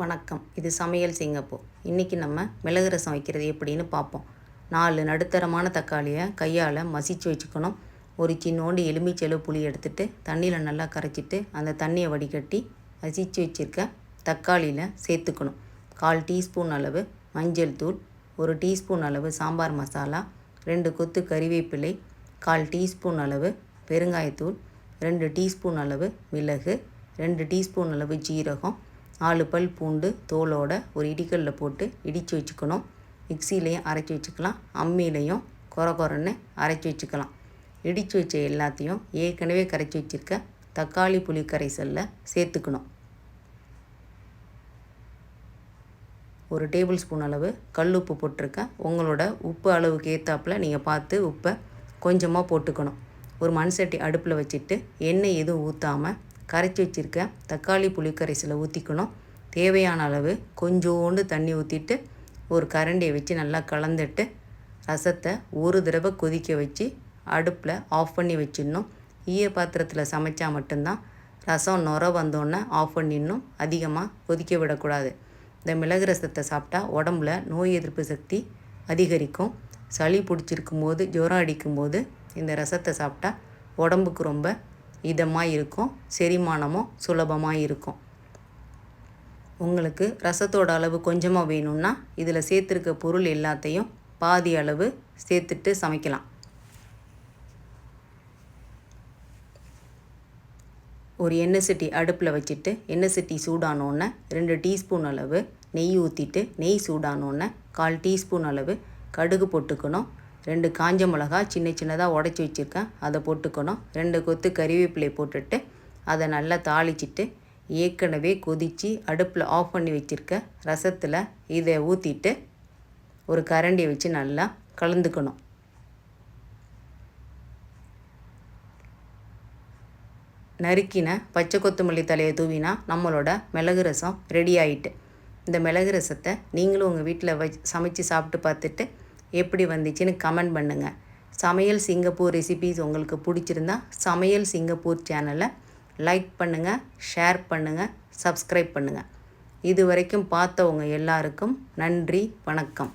வணக்கம். இது சமையல் சிங்கப்பூர். இன்றைக்கி நம்ம மிளகு ரசம் வைக்கிறது எப்படின்னு பார்ப்போம். நாலு நடுத்தரமான தக்காளியை கையால் மசிச்சு வச்சுக்கணும். ஒரு சின்னோண்டு எலுமிச்செலவு புளி எடுத்துட்டு தண்ணியில் நல்லா கரைச்சிட்டு அந்த தண்ணியை வடிகட்டி மசிச்சு வச்சுருக்க தக்காளியில் சேர்த்துக்கணும். கால் டீஸ்பூன் அளவு மஞ்சள் தூள் ஒரு டீஸ்பூன் அளவு சாம்பார் மசாலா ரெண்டு கொத்து கறிவேப்பிலை கால் டீஸ்பூன் அளவு பெருங்காயத்தூள் ரெண்டு டீஸ்பூன் அளவு மிளகு ரெண்டு டீஸ்பூன் அளவு ஜீரகம் நாலு பல் பூண்டு தோலோட ஒரு இடிக்கல்ல போட்டு இடித்து வச்சுக்கணும். மிக்சிலையும் அரைச்சி வச்சுக்கலாம். அம்மிலையும் கொர கொரன்னு அரைச்சி வச்சுக்கலாம். இடித்து வச்ச எல்லாத்தையும் ஏற்கனவே கரைச்சி வச்சுருக்க தக்காளி புளி கரைசலில் சேர்த்துக்கணும். ஒரு டேபிள் ஸ்பூன் அளவு கல் உப்பு போட்டிருக்கேன் உங்களோட உப்பு அளவுக்கு ஏற்றாப்புல நீங்கள் பார்த்து உப்பை கொஞ்சமாக போட்டுக்கணும். ஒரு மண் சட்டி அடுப்பில் வச்சுட்டு எண்ணெய் எதுவும் ஊற்றாமல் கரைச்சி வச்சுருக்க தக்காளி புளிக்கரைசலை ஊற்றிக்கணும் தேவையான அளவு கொஞ்சோண்டு தண்ணி ஊற்றிட்டு ஒரு கரண்டியை வச்சு நல்லா கலந்துட்டு ரசத்தை ஒரு தடவை கொதிக்க வச்சு அடுப்பில் ஆஃப் பண்ணி வச்சிடணும். ஈய பாத்திரத்தில் சமைச்சா மட்டும்தான் ரசம் நுர வந்தோடனே ஆஃப் பண்ணிடணும். அதிகமாக கொதிக்க விடக்கூடாது. இந்த மிளகு ரசத்தை சாப்பிட்டா உடம்புல நோய் எதிர்ப்பு சக்தி அதிகரிக்கும். சளி பிடிச்சிருக்கும் போது ஜுரம் அடிக்கும்போது இந்த ரசத்தை சாப்பிட்டா உடம்புக்கு ரொம்ப இதமாக இருக்கும் செரிமானமும் சுலபமாக இருக்கும் உங்களுக்கு ரசத்தோட அளவு கொஞ்சமாக வேணும்னா இதில் சேர்த்துருக்க பொருள் எல்லாத்தையும் பாதி அளவு சேர்த்துட்டு சமைக்கலாம். ஒரு எண்ணெய் சட்டி அடுப்பில் வச்சுட்டு எண்ணெய் சட்டி சூடானோன்னே ரெண்டு டீஸ்பூன் அளவு நெய் ஊற்றிட்டு நெய் சூடானோன்னே கால் டீஸ்பூன் அளவு கடுகு போட்டுக்கணும். ரெண்டு காஞ்ச மிளகா சின்ன சின்னதாக உடச்சி வச்சுருக்கேன். அதை போட்டுக்கணும். ரெண்டு கொத்து கறிவேப்பிலை போட்டுட்டு அதை நல்லா தாளிச்சிட்டு ஏற்கனவே கொதித்து அடுப்பில் ஆஃப் பண்ணி வச்சுருக்க ரசத்தில் இதை ஊற்றிட்டு ஒரு கரண்டியை வச்சு நல்லா கலந்துக்கணும். நறுக்கின பச்சை கொத்தமல்லி தலையை தூவினா நம்மளோட மிளகு ரசம் ரெடி ஆயிட்டு. இந்த மிளகு ரசத்தை நீங்களும் உங்கள் வீட்டில் வச் சமைச்சு சாப்பிட்டு பார்த்துட்டு எப்படி வந்துச்சுன்னு கமெண்ட் பண்ணுங்கள் சமையல் சிங்கப்பூர் ரெசிபீஸ் உங்களுக்கு பிடிச்சிருந்தா சமையல் சிங்கப்பூர் சேனலை லைக் பண்ணுங்கள் ஷேர் பண்ணுங்கள் சப்ஸ்கிரைப் பண்ணுங்கள் இது வரைக்கும் பார்த்தவங்க எல்லாருக்கும் நன்றி வணக்கம்.